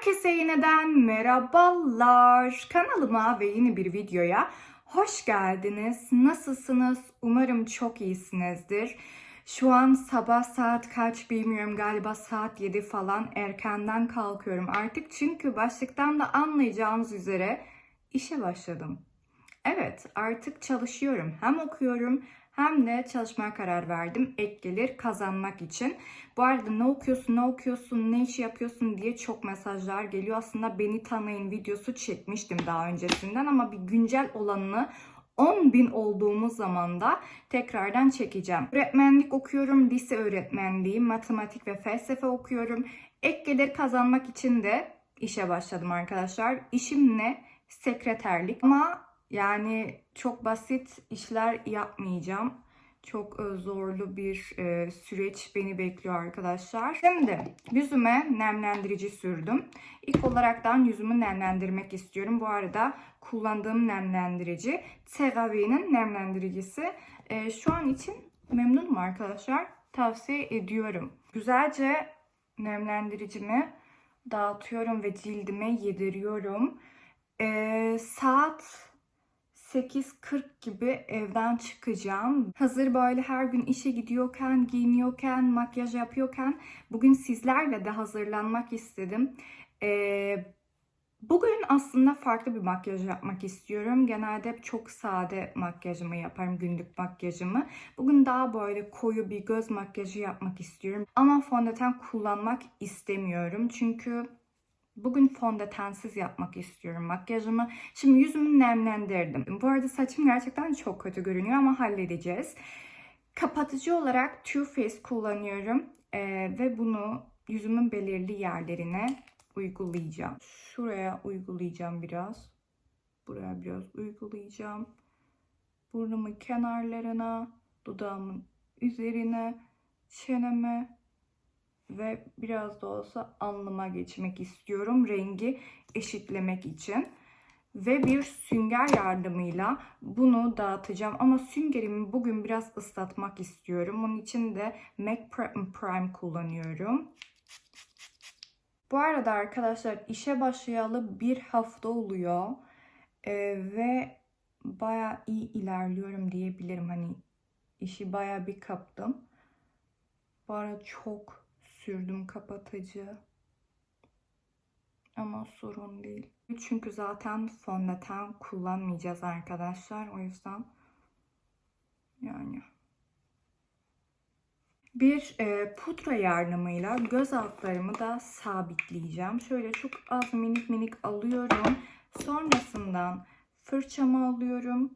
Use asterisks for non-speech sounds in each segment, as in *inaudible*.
Herkese yeniden merhabalar. Kanalıma ve yeni bir videoya hoş geldiniz. Nasılsınız? Umarım çok iyisinizdir. Şu an sabah saat kaç bilmiyorum galiba saat 7 falan erkenden kalkıyorum artık. Çünkü başlıktan da anlayacağınız üzere işe başladım. Evet artık çalışıyorum. Hem okuyorum hem de çalışmaya karar verdim ek gelir kazanmak için. Bu arada ne okuyorsun, ne okuyorsun, ne iş yapıyorsun diye çok mesajlar geliyor. Aslında beni tanıyın videosu çekmiştim daha öncesinden ama bir güncel olanını 10 bin olduğumuz zaman da tekrardan çekeceğim. Öğretmenlik okuyorum, lise öğretmenliği, matematik ve felsefe okuyorum. Ek gelir kazanmak için de işe başladım arkadaşlar. İşim ne? Sekreterlik. Ama yani çok basit işler yapmayacağım. Çok e, zorlu bir e, süreç beni bekliyor arkadaşlar. Şimdi yüzüme nemlendirici sürdüm. İlk olaraktan yüzümü nemlendirmek istiyorum. Bu arada kullandığım nemlendirici CeraVe'nin nemlendiricisi. E, şu an için memnunum arkadaşlar. Tavsiye ediyorum. Güzelce nemlendiricimi dağıtıyorum ve cildime yediriyorum. Saat 8.40 gibi evden çıkacağım. Hazır böyle her gün işe gidiyorken, giyiniyorken, makyaj yapıyorken bugün sizlerle de hazırlanmak istedim. Ee, bugün aslında farklı bir makyaj yapmak istiyorum. Genelde hep çok sade makyajımı yaparım, günlük makyajımı. Bugün daha böyle koyu bir göz makyajı yapmak istiyorum. Ama fondöten kullanmak istemiyorum. Çünkü Bugün fondötensiz yapmak istiyorum makyajımı. Şimdi yüzümü nemlendirdim. Bu arada saçım gerçekten çok kötü görünüyor ama halledeceğiz. Kapatıcı olarak Too Faced kullanıyorum. Ee, ve bunu yüzümün belirli yerlerine uygulayacağım. Şuraya uygulayacağım biraz. Buraya biraz uygulayacağım. Burnumun kenarlarına, dudağımın üzerine, çeneme ve biraz da olsa alnıma geçmek istiyorum rengi eşitlemek için. Ve bir sünger yardımıyla bunu dağıtacağım. Ama süngerimi bugün biraz ıslatmak istiyorum. Onun için de MAC Prime kullanıyorum. Bu arada arkadaşlar işe başlayalı bir hafta oluyor. Ee, ve baya iyi ilerliyorum diyebilirim. Hani işi baya bir kaptım. Bu arada çok sürdüm kapatıcı. Ama sorun değil. Çünkü zaten fondöten kullanmayacağız arkadaşlar. O yüzden yani bir e, pudra yardımıyla göz altlarımı da sabitleyeceğim. Şöyle çok az minik minik alıyorum. Sonrasından fırçamı alıyorum.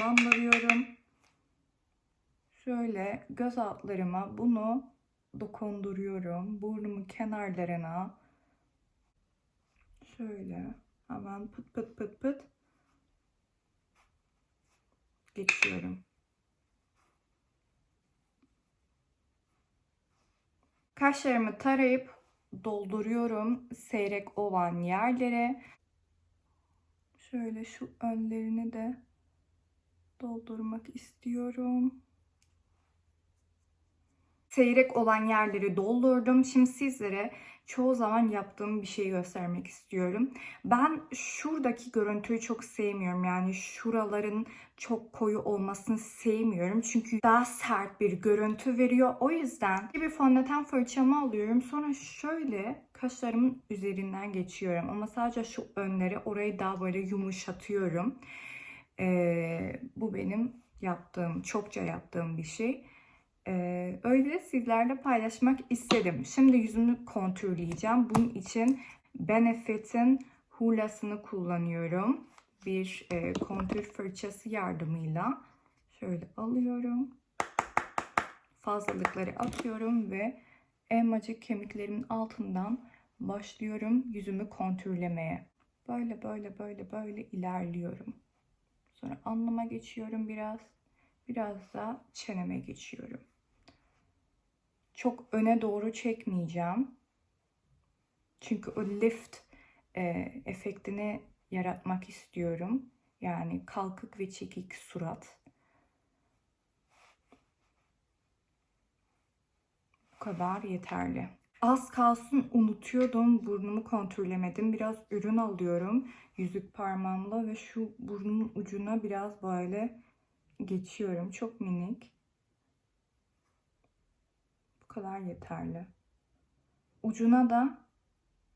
Bandırıyorum. Şöyle göz altlarıma bunu dokunduruyorum. Burnumun kenarlarına. Şöyle hemen pıt pıt pıt pıt geçiyorum. Kaşlarımı tarayıp dolduruyorum seyrek olan yerlere. Şöyle şu önlerini de doldurmak istiyorum seyrek olan yerleri doldurdum. Şimdi sizlere çoğu zaman yaptığım bir şeyi göstermek istiyorum. Ben şuradaki görüntüyü çok sevmiyorum. Yani şuraların çok koyu olmasını sevmiyorum. Çünkü daha sert bir görüntü veriyor. O yüzden bir fondöten fırçamı alıyorum. Sonra şöyle kaşlarımın üzerinden geçiyorum. Ama sadece şu önleri orayı daha böyle yumuşatıyorum. Ee, bu benim yaptığım, çokça yaptığım bir şey. Ee, öyle sizlerle paylaşmak istedim. Şimdi yüzümü kontürleyeceğim. Bunun için Benefit'in hulasını kullanıyorum. Bir e, kontür fırçası yardımıyla şöyle alıyorum. Fazlalıkları atıyorum ve elmacık kemiklerimin altından başlıyorum yüzümü kontürlemeye. Böyle böyle böyle böyle ilerliyorum. Sonra alnıma geçiyorum biraz. Biraz da çeneme geçiyorum çok öne doğru çekmeyeceğim. Çünkü o lift e, efektini yaratmak istiyorum. Yani kalkık ve çekik surat. Bu kadar yeterli. Az kalsın unutuyordum. Burnumu kontrollemedim. Biraz ürün alıyorum yüzük parmağımla ve şu burnumun ucuna biraz böyle geçiyorum. Çok minik. Kadar yeterli. Ucuna da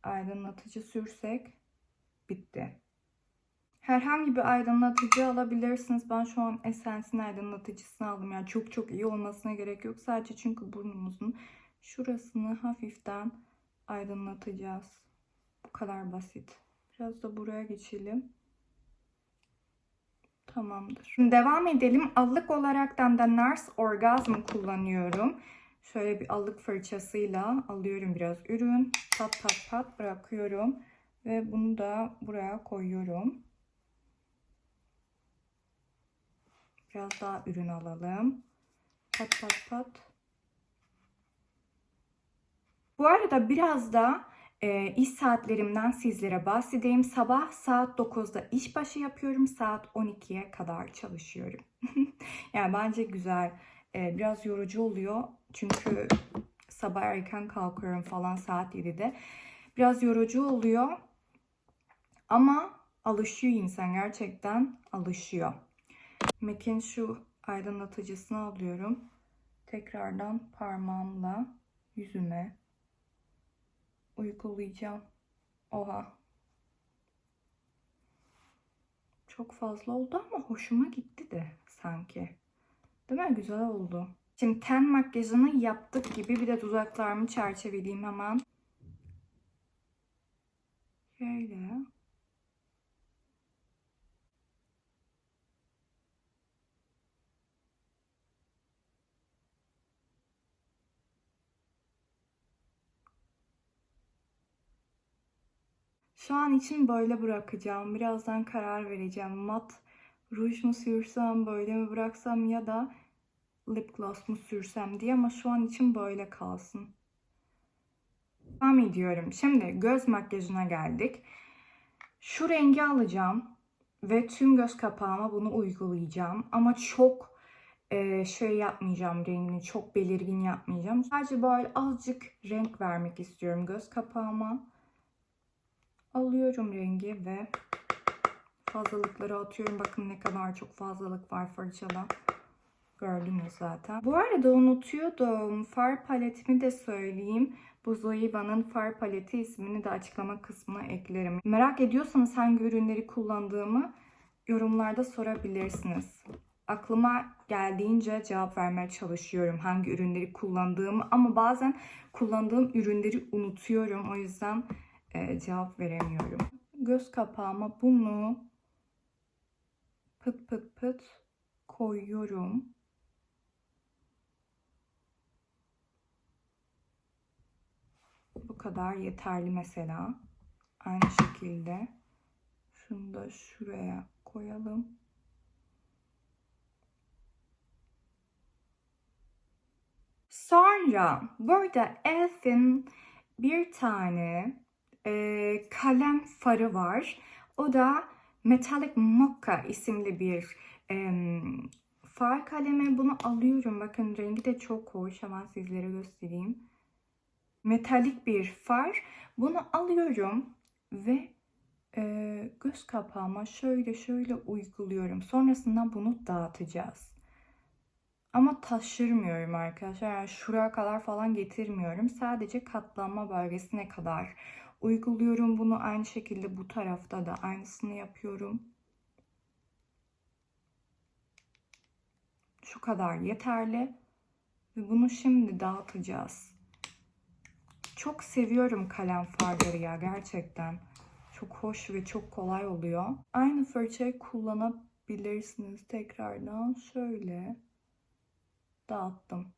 aydınlatıcı sürsek bitti. Herhangi bir aydınlatıcı alabilirsiniz. Ben şu an Essence'in aydınlatıcısını aldım. Yani çok çok iyi olmasına gerek yok. Sadece çünkü burnumuzun şurasını hafiften aydınlatacağız. Bu kadar basit. Biraz da buraya geçelim. Tamamdır. Şimdi devam edelim. Allık olaraktan da Nars Orgasm kullanıyorum. Şöyle bir allık fırçasıyla alıyorum biraz ürün. Pat pat pat bırakıyorum. Ve bunu da buraya koyuyorum. Biraz daha ürün alalım. Pat pat pat. Bu arada biraz da e, iş saatlerimden sizlere bahsedeyim. Sabah saat 9'da işbaşı yapıyorum. Saat 12'ye kadar çalışıyorum. *laughs* yani bence güzel. E, biraz yorucu oluyor. Çünkü sabah erken kalkıyorum falan saat 7'de. Biraz yorucu oluyor. Ama alışıyor insan gerçekten alışıyor. MAC'in şu aydınlatıcısını alıyorum. Tekrardan parmağımla yüzüme uygulayacağım. Oha. Çok fazla oldu ama hoşuma gitti de sanki. Değil mi? Güzel oldu. Şimdi ten makyajını yaptık gibi bir de dudaklarımı çerçeveleyeyim hemen. Şöyle. Şu an için böyle bırakacağım. Birazdan karar vereceğim. Mat ruj mu sürsem, böyle mi bıraksam ya da lip gloss mu sürsem diye ama şu an için böyle kalsın. Devam ediyorum. Şimdi göz makyajına geldik. Şu rengi alacağım ve tüm göz kapağıma bunu uygulayacağım. Ama çok e, şey yapmayacağım rengini, çok belirgin yapmayacağım. Sadece böyle azıcık renk vermek istiyorum göz kapağıma. Alıyorum rengi ve fazlalıkları atıyorum. Bakın ne kadar çok fazlalık var fırçada. Gördünüz zaten. Bu arada unutuyordum. Far paletimi de söyleyeyim. Bu Zoeva'nın far paleti ismini de açıklama kısmına eklerim. Merak ediyorsanız hangi ürünleri kullandığımı yorumlarda sorabilirsiniz. Aklıma geldiğince cevap vermeye çalışıyorum hangi ürünleri kullandığımı ama bazen kullandığım ürünleri unutuyorum. O yüzden e, cevap veremiyorum. Göz kapağıma bunu pıt pıt pıt koyuyorum. Kadar yeterli mesela. Aynı şekilde şunu da şuraya koyalım. Sonra burada Elf'in bir tane e, kalem farı var. O da Metallic Mocha isimli bir e, far kalemi. Bunu alıyorum. Bakın rengi de çok hoş. Hemen sizlere göstereyim. Metalik bir far. Bunu alıyorum ve e, göz kapağıma şöyle şöyle uyguluyorum. Sonrasında bunu dağıtacağız. Ama taşırmıyorum arkadaşlar. Yani şuraya kadar falan getirmiyorum. Sadece katlanma bölgesine kadar uyguluyorum bunu. Aynı şekilde bu tarafta da aynısını yapıyorum. Şu kadar yeterli. Ve bunu şimdi dağıtacağız. Çok seviyorum kalem farları ya gerçekten. Çok hoş ve çok kolay oluyor. Aynı fırçayı kullanabilirsiniz tekrardan. Şöyle dağıttım.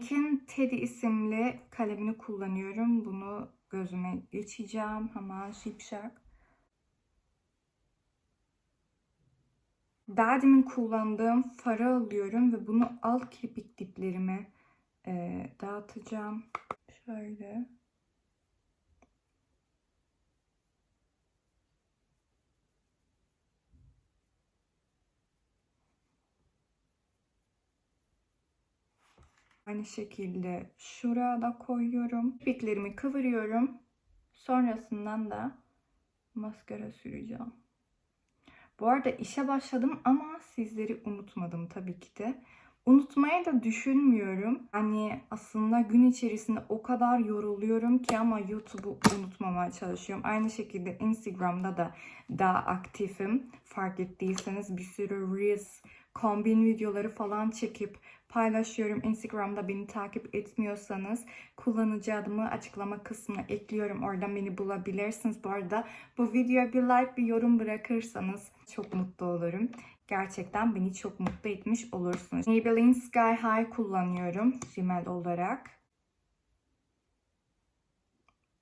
Kin Teddy isimli kalemini kullanıyorum. Bunu gözüme geçeceğim. Hemen şipşak. Daha demin kullandığım farı alıyorum ve bunu alt kirpik diplerime e, dağıtacağım. Şöyle. Aynı şekilde şuraya da koyuyorum. Kirpiklerimi kıvırıyorum. Sonrasından da maskara süreceğim. Bu arada işe başladım ama sizleri unutmadım tabii ki de. Unutmayı da düşünmüyorum. Hani aslında gün içerisinde o kadar yoruluyorum ki ama YouTube'u unutmamaya çalışıyorum. Aynı şekilde Instagram'da da daha aktifim. Fark ettiyseniz bir sürü Reels, kombin videoları falan çekip paylaşıyorum. Instagram'da beni takip etmiyorsanız kullanıcı adımı açıklama kısmına ekliyorum. Oradan beni bulabilirsiniz. Bu arada bu videoya bir like, bir yorum bırakırsanız çok mutlu olurum. Gerçekten beni çok mutlu etmiş olursunuz. Maybelline Sky High kullanıyorum rimel olarak.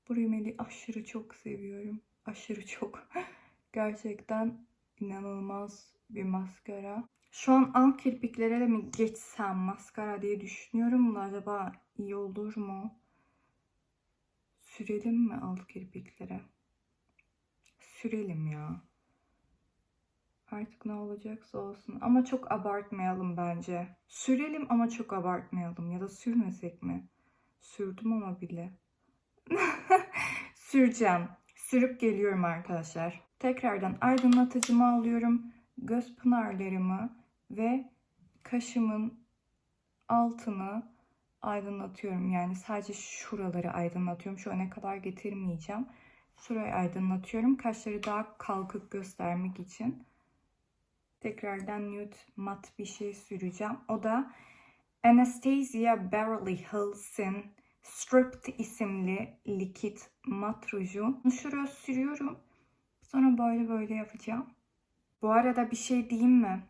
Bu rimeli aşırı çok seviyorum. Aşırı çok. *laughs* Gerçekten inanılmaz bir maskara. Şu an alt kirpiklere de mi geçsem maskara diye düşünüyorum da acaba iyi olur mu? Sürelim mi alt kirpiklere? Sürelim ya. Artık ne olacaksa olsun. Ama çok abartmayalım bence. Sürelim ama çok abartmayalım. Ya da sürmesek mi? Sürdüm ama bile. *laughs* Süreceğim. Sürüp geliyorum arkadaşlar. Tekrardan aydınlatıcımı alıyorum. Göz pınarlarımı ve kaşımın altını aydınlatıyorum. Yani sadece şuraları aydınlatıyorum. Şu öne kadar getirmeyeceğim. Şurayı aydınlatıyorum. Kaşları daha kalkık göstermek için. Tekrardan nude mat bir şey süreceğim. O da Anastasia Beverly Hills'in Stripped isimli likit mat ruju. Şuraya sürüyorum. Sonra böyle böyle yapacağım. Bu arada bir şey diyeyim mi?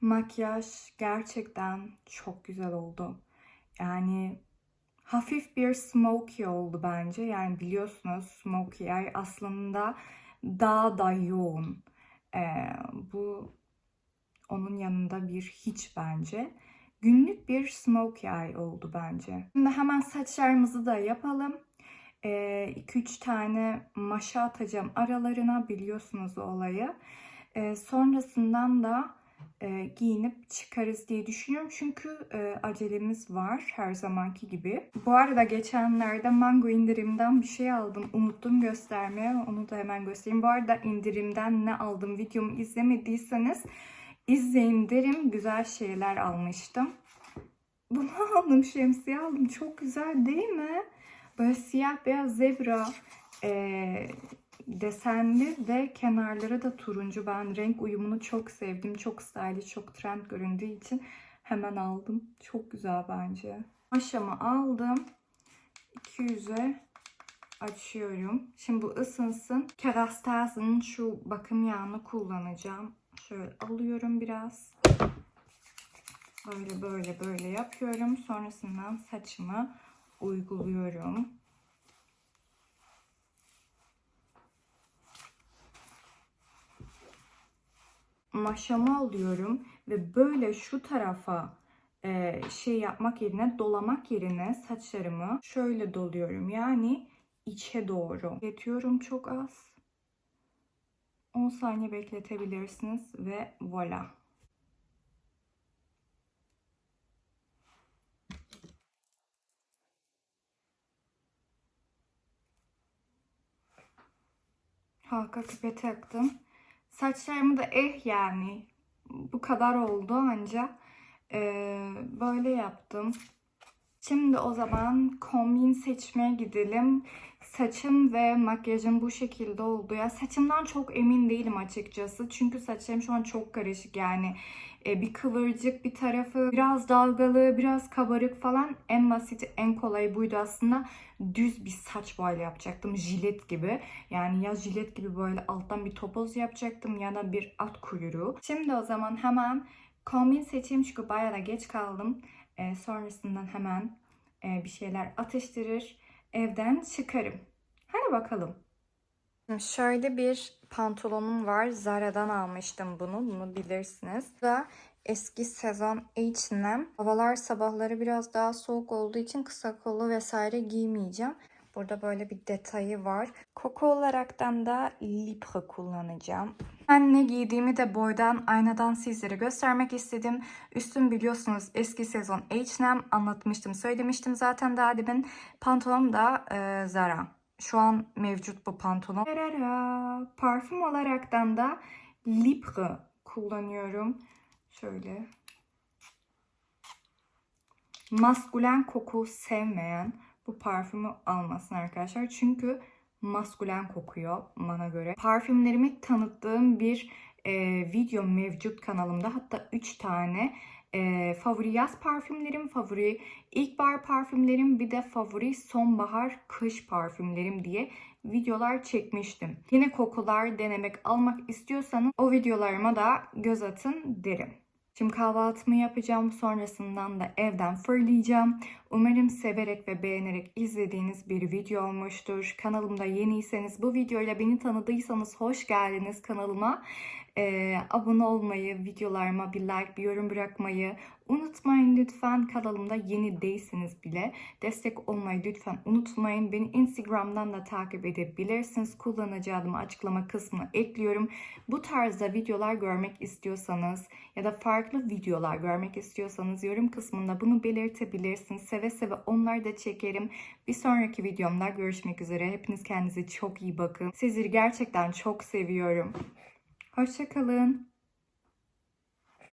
Makyaj gerçekten çok güzel oldu. Yani hafif bir smoky oldu bence. Yani biliyorsunuz smoky eye aslında daha da yoğun. Ee, bu onun yanında bir hiç bence. Günlük bir smoky eye oldu bence. Şimdi hemen saçlarımızı da yapalım. 2-3 tane maşa atacağım aralarına biliyorsunuz olayı. Ee, sonrasından da e, giyinip çıkarız diye düşünüyorum. Çünkü e, acelemiz var her zamanki gibi. Bu arada geçenlerde mango indirimden bir şey aldım. Unuttum göstermeye. Onu da hemen göstereyim. Bu arada indirimden ne aldım videomu izlemediyseniz izleyin derim. Güzel şeyler almıştım. Bunu *laughs* aldım. Şemsiye aldım. Çok güzel değil mi? Böyle siyah beyaz zebra e, desenli ve kenarları da turuncu. Ben renk uyumunu çok sevdim. Çok stylish, çok trend göründüğü için hemen aldım. Çok güzel bence. Maşamı aldım. 200'e açıyorum. Şimdi bu ısınsın. Kerastasi'nin şu bakım yağını kullanacağım. Şöyle alıyorum biraz. Böyle böyle böyle yapıyorum. Sonrasından saçımı uyguluyorum. maşamı alıyorum ve böyle şu tarafa e, şey yapmak yerine dolamak yerine saçlarımı şöyle doluyorum. Yani içe doğru. Bekletiyorum çok az. 10 saniye bekletebilirsiniz ve voila. Halka küpe taktım. Saçlarımı da eh yani bu kadar oldu anca ee, böyle yaptım. Şimdi o zaman kombin seçmeye gidelim. Saçım ve makyajım bu şekilde oldu. Ya saçımdan çok emin değilim açıkçası. Çünkü saçlarım şu an çok karışık yani. E, bir kıvırcık bir tarafı biraz dalgalı, biraz kabarık falan. En basiti, en kolayı buydu aslında. Düz bir saç boyla yapacaktım. Jilet gibi. Yani ya jilet gibi böyle alttan bir topoz yapacaktım ya da bir at kuyruğu. Şimdi o zaman hemen kombin seçeyim çünkü bayağı da geç kaldım. E, sonrasından hemen e, bir şeyler atıştırır, evden çıkarım. Hadi bakalım. Şöyle bir pantolonum var. Zara'dan almıştım bunu. Bunu bilirsiniz. Bu da eski sezon H&M. Havalar sabahları biraz daha soğuk olduğu için kısa kollu vesaire giymeyeceğim. Burada böyle bir detayı var. Koku olaraktan da Libre kullanacağım. Ben ne giydiğimi de boydan aynadan sizlere göstermek istedim. Üstüm biliyorsunuz eski sezon H&M anlatmıştım, söylemiştim zaten daha demin. Pantolonum da e, Zara. Şu an mevcut bu pantolon. Parfüm olaraktan da Libre kullanıyorum. Şöyle. Maskülen koku sevmeyen bu parfümü almasın arkadaşlar. Çünkü maskülen kokuyor bana göre. Parfümlerimi tanıttığım bir e, video mevcut kanalımda. Hatta 3 tane e, favori yaz parfümlerim, favori ilkbahar parfümlerim, bir de favori sonbahar kış parfümlerim diye videolar çekmiştim. Yine kokular denemek, almak istiyorsanız o videolarıma da göz atın derim. Şimdi kahvaltımı yapacağım. Sonrasından da evden fırlayacağım. Umarım severek ve beğenerek izlediğiniz bir video olmuştur. Kanalımda yeniyseniz bu videoyla beni tanıdıysanız hoş geldiniz kanalıma. Ee, abone olmayı, videolarıma bir like, bir yorum bırakmayı unutmayın lütfen. Kanalımda yeni değilseniz bile destek olmayı lütfen unutmayın. Beni Instagram'dan da takip edebilirsiniz. Kullanıcı adımı açıklama kısmına ekliyorum. Bu tarzda videolar görmek istiyorsanız ya da farklı videolar görmek istiyorsanız yorum kısmında bunu belirtebilirsiniz. Seve seve onları da çekerim. Bir sonraki videomda görüşmek üzere. Hepiniz kendinize çok iyi bakın. Sizleri gerçekten çok seviyorum. Hoşçakalın.